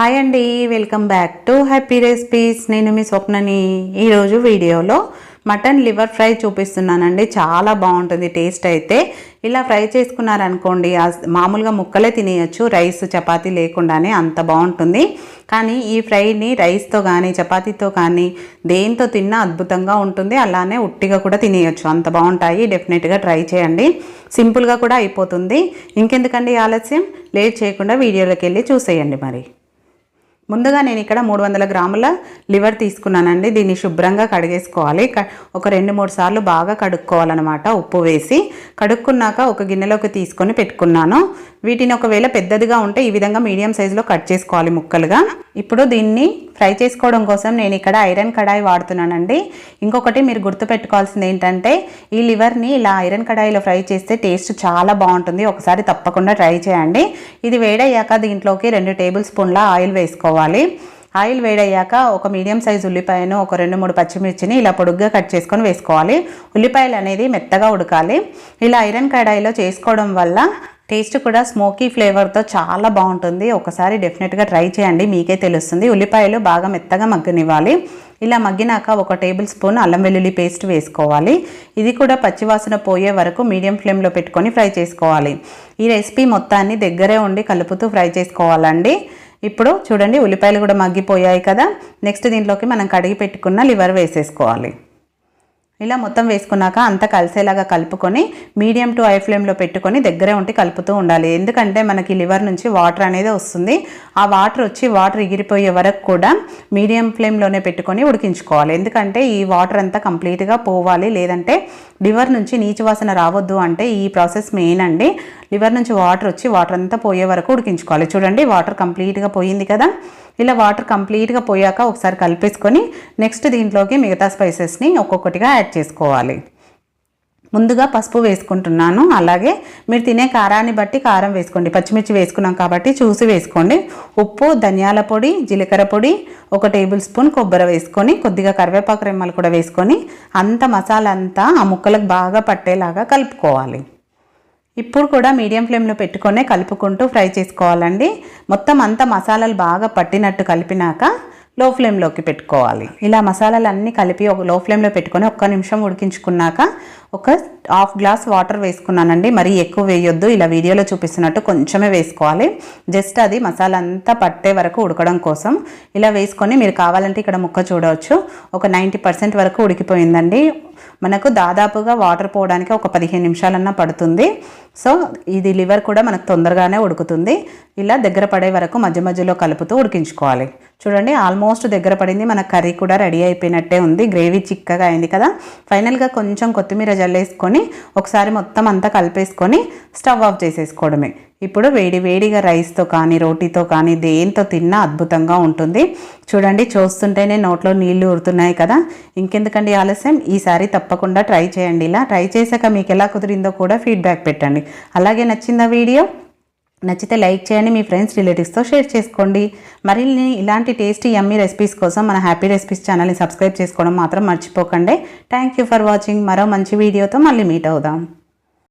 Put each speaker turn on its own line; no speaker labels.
Hi అండి welcome back to happy recipes నేను మీ స్వప్నని ఈరోజు వీడియోలో మటన్ లివర్ ఫ్రై చూపిస్తున్నానండి. చాలా బాగుంటుంది టేస్ట్ అయితే. ఇలా ఫ్రై చేసుకున్నారనుకోండి మామూలుగా ముక్కలే తినేయచ్చు రైస్ చపాతీ లేకుండానే అంత బాగుంటుంది. కానీ ఈ ఫ్రైని రైస్తో కానీ చపాతీతో కానీ దేంతో తిన్నా అద్భుతంగా ఉంటుంది. అలానే ఉట్టిగా కూడా తినేయచ్చు. అంత బాగుంటాయి. డెఫినెట్గా ట్రై చేయండి. సింపుల్గా కూడా అయిపోతుంది. ఇంకెందుకండి ఆలస్యం? లేట్ చేయకుండా వీడియోలోకి వెళ్ళి చూసేయండి మరి. ముందుగా నేను ఇక్కడ మూడు వందల గ్రాముల లివర్ తీసుకున్నానండి. దీన్ని శుభ్రంగా కడిగేసుకోవాలి. క- ఒక రెండు మూడు సార్లు బాగా కడుక్కోవాలన్నమాట. ఉప్పు వేసి కడుక్కున్నాక ఒక గిన్నెలోకి తీసుకొని పెట్టుకున్నాను. వీటిని ఒకవేళ పెద్దదిగా ఉంటే ఈ విధంగా మీడియం సైజులో కట్ చేసుకోవాలి ముక్కలుగా. ఇప్పుడు దీన్ని ఫ్రై చేసుకోవడం కోసం నేను ఇక్కడ ఐరన్ కడాయి వాడుతున్నానండి. ఇంకొకటి మీరు గుర్తుపెట్టుకోవాల్సింది ఏంటంటే ఈ లివర్ని ఇలా ఐరన్ కడాయిలో ఫ్రై చేస్తే టేస్ట్ చాలా బాగుంటుంది. ఒకసారి తప్పకుండా ట్రై చేయండి. ఇది వేడయ్యాక దీంట్లోకి రెండు టేబుల్ స్పూన్ల ఆయిల్ వేసుకోవాలి. ఆయిల్ వేడయ్యాక ఒక మీడియం సైజ్ ఉల్లిపాయను ఒక రెండు మూడు పచ్చిమిర్చిని ఇలా పొడుగ్గా కట్ చేసుకొని వేసుకోవాలి. ఉల్లిపాయలు అనేది మెత్తగా ఉడకాలి. ఇలా ఐరన్ కడాయిలో చేసుకోవడం వల్ల టేస్ట్ కూడా స్మోకీ ఫ్లేవర్తో చాలా బాగుంటుంది. ఒకసారి డెఫినెట్గా ట్రై చేయండి మీకే తెలుస్తుంది. ఉల్లిపాయలు బాగా మెత్తగా మగ్గనివ్వాలి. ఇలా మగ్గినాక ఒక టేబుల్ స్పూన్ అల్లం వెల్లుల్లి పేస్ట్ వేసుకోవాలి. ఇది కూడా పచ్చివాసన పోయే వరకు మీడియం ఫ్లేమ్లో పెట్టుకొని ఫ్రై చేసుకోవాలి. ఈ రెసిపీ మొత్తాన్ని దగ్గరే ఉండి కలుపుతూ ఫ్రై చేసుకోవాలండి. ఇప్పుడు చూడండి ఉల్లిపాయలు కూడా మగ్గిపోయాయి కదా. నెక్స్ట్ దీంట్లోకి మనం కడిగి పెట్టుకున్న లివర్ వేసేసుకోవాలి. ఇలా మొత్తం వేసుకున్నాక అంతా కలిసేలాగా కలుపుకొని మీడియం టు హై ఫ్లేమ్లో పెట్టుకొని దగ్గరే ఉండి కలుపుతూ ఉండాలి. ఎందుకంటే మనకి లివర్ నుంచి వాటర్ అనేది వస్తుంది. ఆ వాటర్ వచ్చి వాటర్ ఎగిరిపోయే వరకు కూడా మీడియం ఫ్లేమ్లోనే పెట్టుకొని ఉడికించుకోవాలి. ఎందుకంటే ఈ వాటర్ అంతా కంప్లీట్గా పోవాలి. లేదంటే లివర్ నుంచి నీచు వాసన రావద్దు అంటే ఈ ప్రాసెస్ మెయిన్ అండి. లివర్ నుంచి వాటర్ వచ్చి వాటర్ అంతా పోయే వరకు ఉడికించుకోవాలి. చూడండి వాటర్ కంప్లీట్గా పోయింది కదా? ఇలా వాటర్ కంప్లీట్గా పోయాక ఒకసారి కలిపేసుకొని నెక్స్ట్ దీంట్లోకి మిగతా స్పైసెస్ని ఒక్కొక్కటిగా యాడ్ చేసుకోవాలి. ముందుగా పసుపు వేసుకుంటున్నాను. అలాగే మీరు తినే కారాన్ని బట్టి కారం వేసుకోండి. పచ్చిమిర్చి వేసుకున్నాం కాబట్టి చూసి వేసుకోండి. ఉప్పు ధనియాల పొడి జీలకర్ర పొడి ఒక టేబుల్ స్పూన్ కొబ్బరి వేసుకొని కొద్దిగా కరివేపాకు రెమ్మలు కూడా వేసుకొని అంత మసాలా అంతా ఆ ముక్కలకు బాగా పట్టేలాగా కలుపుకోవాలి. ఇప్పుడు కూడా మీడియం ఫ్లేమ్లో పెట్టుకొని కలుపుకుంటూ ఫ్రై చేసుకోవాలండి. మొత్తం అంతా మసాలాలు బాగా పట్టినట్టు కలిపినాక లో ఫ్లేమ్లోకి పెట్టుకోవాలి. ఇలా మసాలాలు అన్నీ కలిపి ఒక లో ఫ్లేమ్లో పెట్టుకొని ఒక్క నిమిషం ఉడికించుకున్నాక ఒక హాఫ్ గ్లాస్ వాటర్ వేసుకున్నానండి. మరీ ఎక్కువ వేయొద్దు. ఇలా వీడియోలో చూపిస్తున్నట్టు కొంచెమే వేసుకోవాలి. జస్ట్ అది మసాలా అంతా పట్టే వరకు ఉడకడం కోసం. ఇలా వేసుకొని మీరు కావాలంటే ఇక్కడ ముక్క చూడవచ్చు. ఒక నైంటీ పర్సెంట్ వరకు ఉడికిపోయిందండి. మనకు దాదాపుగా వాటర్ పోవడానికి ఒక పదిహేను నిమిషాలన్నా పడుతుంది. సో ఇది లివర్ కూడా మనకు తొందరగానే ఉడుకుతుంది. ఇలా దగ్గర పడే వరకు మధ్య మధ్యలో కలుపుతూ ఉడికించుకోవాలి. చూడండి ఆల్మోస్ట్ దగ్గర పడింది. మన కర్రీ కూడా రెడీ అయిపోయినట్టే ఉంది. గ్రేవీ చిక్కగా అయింది కదా. ఫైనల్గా కొంచెం కొత్తిమీర జల్లేసుకొని ఒకసారి మొత్తం అంతా కలిపేసుకొని స్టవ్ ఆఫ్ చేసేసుకోవడమే. ఇప్పుడు వేడి వేడిగా రైస్తో కానీ రోటీతో కానీ దేంతో తిన్నా అద్భుతంగా ఉంటుంది. చూడండి చూస్తుంటేనే నోట్లో నీళ్ళు ఊరుతున్నాయి కదా. ఇంకెందుకండి ఆలస్యం? ఈసారి తప్పకుండా ట్రై చేయండి. ఇలా ట్రై చేశాక మీకు ఎలా కుదిరిందో కూడా ఫీడ్బ్యాక్ పెట్టండి. అలాగే నచ్చిందా వీడియో? నచ్చితే లైక్ చేయండి మీ ఫ్రెండ్స్ రిలేటివ్స్తో షేర్ చేసుకోండి. మరిన్ని ఇలాంటి టేస్టీ యమ్మీ రెసిపీస్ కోసం మన హ్యాపీ రెసిపీస్ ఛానల్ని సబ్స్క్రైబ్ చేసుకోవడం మాత్రం మర్చిపోకండి. Thank you for watching. మరో మంచి వీడియోతో మళ్ళీ మీట్ అవుదాం.